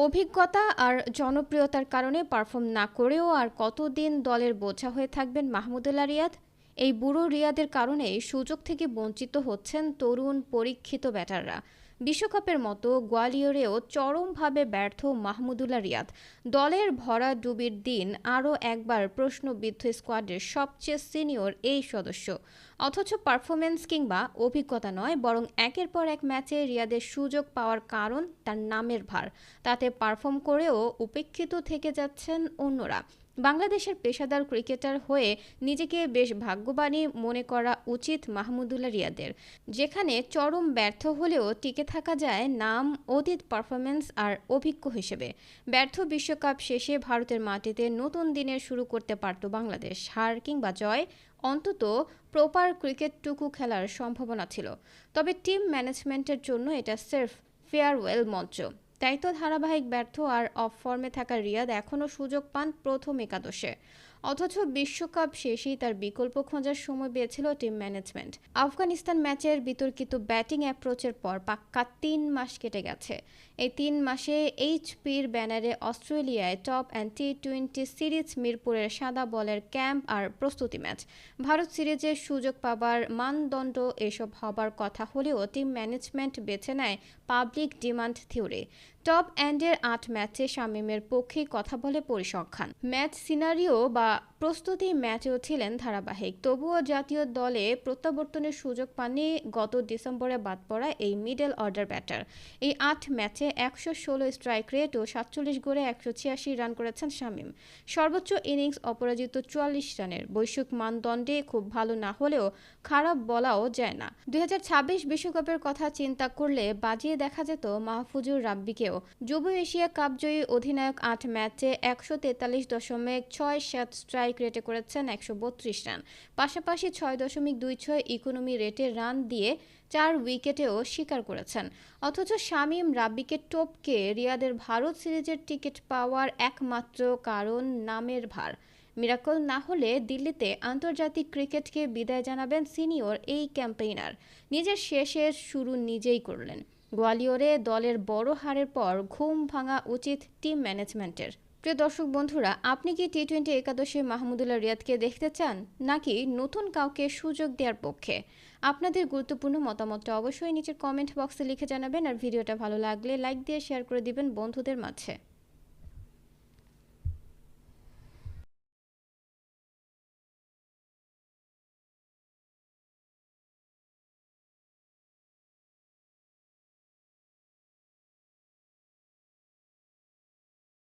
অভিজ্ঞতা আর জনপ্রিয়তার কারণে পারফর্ম না করেও আর কতদিন দলের বোঝা হয়ে থাকবেন মাহমুদুল্লাহ রিয়াদ? এই বুড়ো রিয়াদের কারণে সুযোগ থেকে বঞ্চিত হচ্ছেন তরুণ পরীক্ষিত ব্যাটাররা। বিশ্বকাপের মতো গোয়ালিয়রেও চরমভাবে ব্যর্থ মাহমুদুল্লাহ রিয়াদ। দলের ভরা ডুবির দিন আরও একবার প্রশ্নবিদ্ধ স্কোয়াডের সবচেয়ে সিনিয়র এই সদস্য। অথচ পারফরমেন্স কিংবা অভিজ্ঞতা নয়, বরং একের পর এক ম্যাচে রিয়াদের সুযোগ পাওয়ার কারণ তার নামের ভার। তাতে পারফর্ম করেও উপেক্ষিত থেকে যাচ্ছেন অন্যরা। বাংলাদেশের পেশাদার ক্রিকেটার হয়ে নিজেকে বেশ ভাগ্যবানই মনে করা উচিত মাহমুদুল্লাহ রিয়াদের। যেখানে চরম ব্যর্থ হলেও টিকে থাকা যায় নাম, অতীত পারফরমেন্স আর অভিজ্ঞ হিসেবে। ব্যর্থ বিশ্বকাপ শেষে ভারতের মাটিতে নতুন দিনের শুরু করতে পারত বাংলাদেশ। হার কিংবা জয় অন্তত প্রপার ক্রিকেটটুকু খেলার সম্ভাবনা ছিল। তবে টিম ম্যানেজমেন্টের জন্য এটা সির্ফ ফেয়ারওয়েল মঞ্চ। তাই তো ধারাবাহিক ব্যর্থ আর অফ ফর্মে থাকা রিয়াদ এখনও সুযোগ পান প্রথম একাদশে। অথচ বিশ্বকাপ শেষেই তার বিকল্প খোঁজার সময় পেয়েছিল টিম ম্যানেজমেন্ট। আফগানিস্তান ম্যাচের বিতর্কিত ব্যাটিং অ্যাপ্রোচের পর পাক্কা তিন মাস কেটে গেছে। এই তিন মাসে এইচপির ব্যানারে অস্ট্রেলিয়ায় top end T twenty series, মিরপুরের সাদা বলের ক্যাম্প আর প্রস্তুতি ম্যাচ। ভারত সিরিজের সুযোগ পাবার মানদণ্ড এসব হবার কথা হলেও টিম ম্যানেজমেন্ট বেছে নেয় পাবলিক ডিমান্ড থিওরি। টপ অ্যান্ডের আট ম্যাচে শামিমের পক্ষে কথা বলে পরিসংখ্যান। ম্যাচ সিনারিও বা প্রস্তুতি ম্যাচেও ছিলেন ধারাবাহিক। তবুও জাতীয় দলে প্রত্যাবর্তনের সুযোগ পাননি গত ডিসেম্বরে বাদ পড়া এই মিডল অর্ডার ব্যাটার। এই আট ম্যাচে একশো ষোলো স্ট্রাইক রেট ও সাতচল্লিশ গড়ে একশো ছিয়াশি রান করেছেন শামিম। সর্বোচ্চ ইনিংস অপরাজিত চুয়াল্লিশ রানের। বৈশ্বিক মানদণ্ডে খুব ভালো না হলেও খারাপ বলাও যায় না। দুই বিশ্বকাপের কথা চিন্তা করলে বাজিয়ে দেখা যেত মাহফুজুর রাব্বিকেও। যুব এশিয়া কাপ জয়ী অধিনায়ক আট ম্যাচে একশো তেতাল্লিশ দশমিক ছয় সাত স্ট্রাইক রেটে করেছেন একশো বত্রিশ রান। পাশাপাশি ছয় দশমিক দুই ছয় ইকোনমি রেটে রান দিয়ে চার উইকেটেও স্বীকার করেছেন। অথচ শামীম রাব্বিকে টপকে রিয়াদের ভারত সিরিজের টিকিট পাওয়ার একমাত্র কারণ নামের ভার। মিরাকল না হলে দিল্লিতে আন্তর্জাতিক ক্রিকেটকে বিদায় জানাবেন সিনিয়র এই ক্যাম্পেইনার। নিজের শেষের শুরু নিজেই করলেন। গোয়ালিয়রে দলের বড় হারের পর ঘুম ভাঙা উচিত টিম ম্যানেজমেন্টের। প্রিয় দর্শক বন্ধুরা, আপনি কি টি টোয়েন্টি একাদশে মাহমুদুল্লাহ রিয়াদকে দেখতে চান, নাকি নতুন কাউকে সুযোগ দেওয়ার পক্ষে? আপনাদের গুরুত্বপূর্ণ মতামতটা অবশ্যই নিচের কমেন্ট বক্সে লিখে জানাবেন, আর ভিডিওটা ভালো লাগলে লাইক দিয়ে শেয়ার করে দিবেন বন্ধুদের মাঝে।